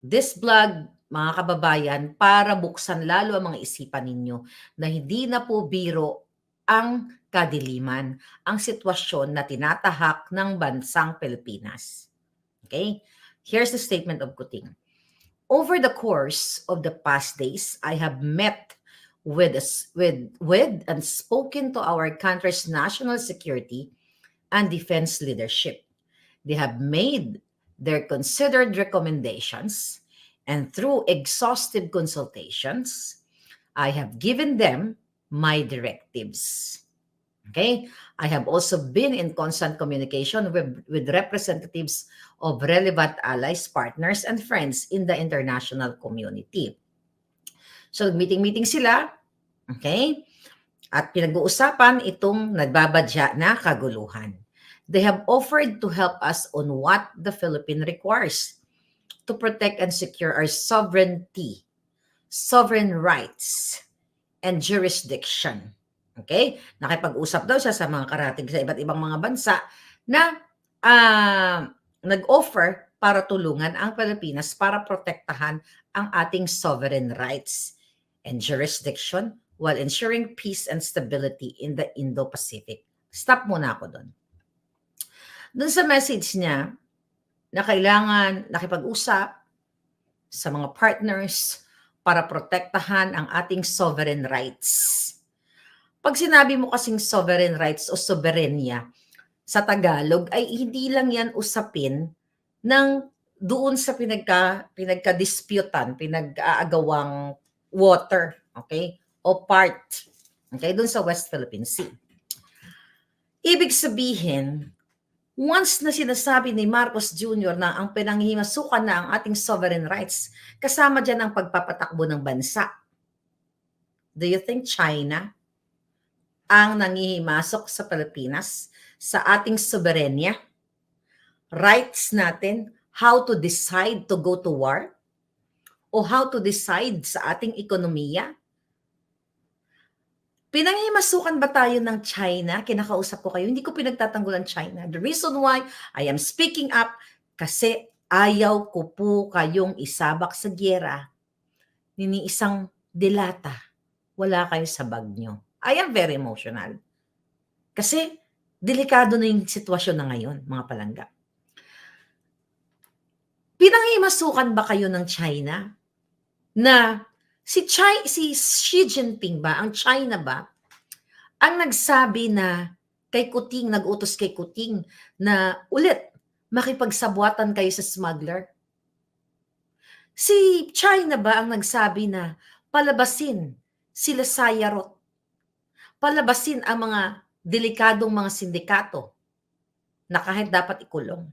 this vlog, mga kababayan, para buksan lalo ang mga isipan ninyo na hindi na po biro ang kadiliman, ang sitwasyon na tinatahak ng bansang Pilipinas. Okay? Here's the statement of Kuting. Over the course of the past days, I have met with with with and spoken to our country's national security and defense leadership. They have made their considered recommendations and through exhaustive consultations, I have given them my directives. Okay? I have also been in constant communication with, with representatives of relevant allies, partners, and friends in the international community. So, meeting-meeting sila, okay? At pinag-uusapan itong nagbabadya na kaguluhan. They have offered to help us on what the Philippines requires to protect and secure our sovereignty, sovereign rights, and jurisdiction. Okay? Nakipag-usap daw siya sa mga karating sa iba't ibang mga bansa na ah, nag-offer para tulungan ang Pilipinas para protektahan ang ating sovereign rights and jurisdiction while ensuring peace and stability in the Indo-Pacific. Stop muna ako doon. Doon sa message niya na kailangan nakipag-usap sa mga partners para protektahan ang ating sovereign rights. Pag sinabi mo kasing sovereign rights o soberenya sa Tagalog ay hindi lang yan usapin ng doon sa pinagka pinagka-disputan, pinag-aagawang water, okay? O part, okay? Doon sa West Philippine Sea. Ibig sabihin, once na sinasabi ni Marcos Jr. na ang pinanghimasukan na ang ating sovereign rights, kasama dyan ang pagpapatakbo ng bansa. Do you think China ang nangihimasok sa Pilipinas sa ating soberenya? Rights natin, how to decide to go to war? O how to decide sa ating ekonomiya? Pinanghimasukan ba tayo ng China? Kinakausap ko kayo. Hindi ko pinagtatanggol ang China. The reason why I am speaking up kasi ayaw ko po kayong isabak sa gyera. Nini isang dilata. Wala kayo sa bag nyo. I am very emotional. Kasi delikado na yung sitwasyon na ngayon, mga palangga. Pinanghimasukan ba kayo ng China na si Chai, si Xi Jinping ba, ang China ba, ang nagsabi na kay Kuting, nag-utos kay Kuting na ulit makipagsabwatan kayo sa smuggler? Si China ba ang nagsabi na palabasin sila Sayarot? Palabasin ang mga delikadong mga sindikato na kahit dapat ikulong?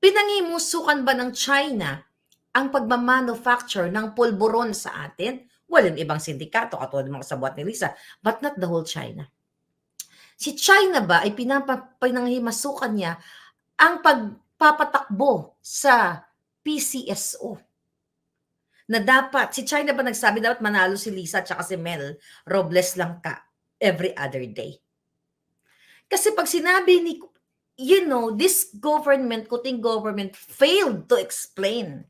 Pinangimusukan ba ng China ang pagmamanufacture ng pulburon sa atin, walang ibang sindikato katulad ng mga sabuat ni Lisa, but not the whole China. Si China ba ay pinanghimasukan niya ang pagpapatakbo sa PCSO? Na dapat, si China ba nagsabi dapat manalo si Lisa at si Mel Robles lang ka every other day? Kasi pag sinabi ni, you know, this government, kuting government, failed to explain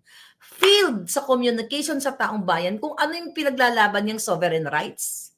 failed sa communication sa taong bayan kung ano yung pinaglalaban niyang sovereign rights.